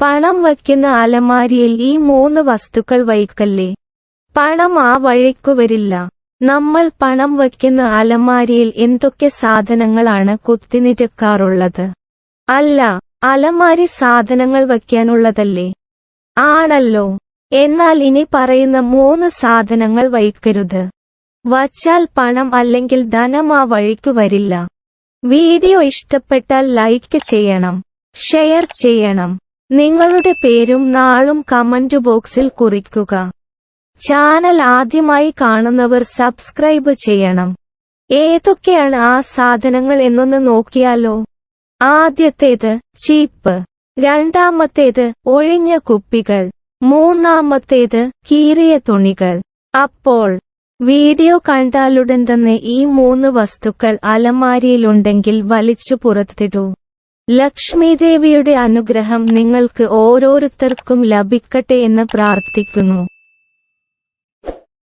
പണം വയ്ക്കുന്ന അലമാരിയിൽ ഈ മൂന്ന് വസ്തുക്കൾ വയ്ക്കല്ലേ? പണം ആ വഴിക്കു വരില്ല. നമ്മൾ പണം വയ്ക്കുന്ന അലമാരിയിൽ എന്തൊക്കെ സാധനങ്ങളാണ് കുത്തിനിരക്കാറുള്ളത്? അല്ല അലമാരി സാധനങ്ങൾ വയ്ക്കാനുള്ളതല്ലേ? ആണല്ലോ. എന്നാൽ ഇനി പറയുന്ന മൂന്ന് സാധനങ്ങൾ വയ്ക്കരുത്. വച്ചാൽ പണം അല്ലെങ്കിൽ ധനം ആ വഴിക്കു വരില്ല. വീഡിയോ ഇഷ്ടപ്പെട്ടാൽ ലൈക്ക് ചെയ്യണം ഷെയർ ചെയ്യണം. നിങ്ങളുടെ പേരും നാളും കമന്റ് ബോക്സിൽ കുറിക്കുക. ചാനൽ ആദ്യമായി കാണുന്നവർ സബ്സ്ക്രൈബ് ചെയ്യണം. ഏതൊക്കെയാണ് ആ സാധനങ്ങൾ എന്നൊന്ന് നോക്കിയാലോ. ആദ്യത്തേത് ചീപ്പ്. രണ്ടാമത്തേത് ഒഴിഞ്ഞ കുപ്പികൾ. മൂന്നാമത്തേത് കീറിയ തുണികൾ. അപ്പോൾ വീഡിയോ കണ്ടാലുടൻ തന്നെ ഈ മൂന്ന് വസ്തുക്കൾ അലമാരിയിലുണ്ടെങ്കിൽ വലിച്ചു പുറത്തിടൂ. ലക്ഷ്മീദേവിയുടെ അനുഗ്രഹം നിങ്ങൾക്ക് ഓരോരുത്തർക്കും ലഭിക്കട്ടെ എന്ന് പ്രാർത്ഥിക്കുന്നു.